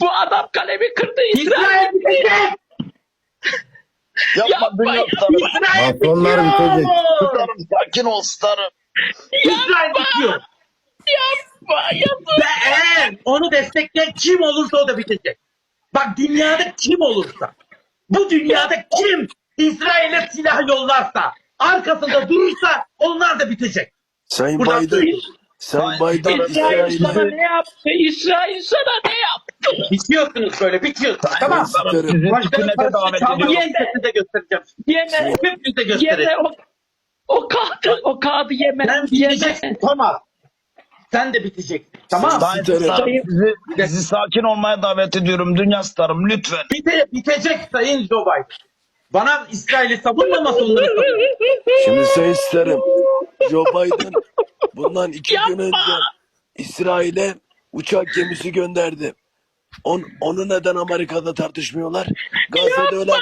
Bu adam kalemi kırdı. İsrail. Bitecek. Yapma Yapma, dünya starım. İsrail Masonlar bitiyor. bitecek. Starım sakin ol starım. İsrail bitiyor. Yapma. Yapma. Ve eğer onu destekleyen kim olursa o da bitecek. Bak dünyada kim olursa, bu dünyada kim İsrail'e silah yollarsa, arkasında durursa onlar da bitecek. Sayın Buradan Biden, söyleyeyim. Sayın Biden İsrail sana ne yaptı? İsrail sana ne yaptı? Bitiyorsunuz böyle, bitiyorsunuz. Tamam. Starım. Sizi Başkanın hükümete davet ediyorum. size göstereceğim. Yeme. Hepinize göstereceğim. Yeme o, o kağıdı. O kağıdı yeme. Sen Yeme. biteceksin Thomas. Sen de biteceksin. Tamam. Sayın Sayın Starım. starım sizi, sizi sakin olmaya davet ediyorum dünya starım lütfen. Bite, bitecek Sayın Joe Biden. Bana İsrail'i savunmaması onları savunma. Şimdi Sayın Starım, Joe Biden bundan iki gün önce İsrail'e uçak gemisi gönderdi. On, onu neden Amerika'da tartışmıyorlar? Gazze'de ölen,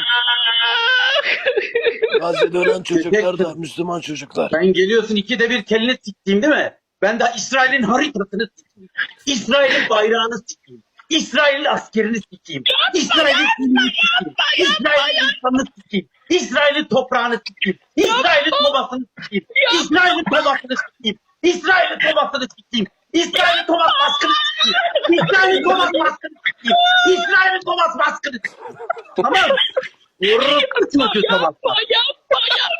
Gazze'de ölen çocuklar da Müslüman çocuklar. Sen geliyorsun ikide bir kelini siktiğim değil mi? Ben de İsrail'in haritasını sikeyim. İsrail'in bayrağını sikeyim. İsrail'in askerini sikeyim. İsrail'in filmini sikeyim. İsrail'in insanını sikeyim. İsrail'in toprağını sikeyim. İsrail'in tobasını sikeyim. İsrail'in tobasını sikeyim. İsrail'in tobasını sikeyim. İsrail'in Thomas maskını sikeyim. İsrail'in Thomas maskını sikeyim. İsrail'in Thomas maskını sikeyim. Tamam çocuğu Thomas. Yapma. Yapma. Yapma. Yapma.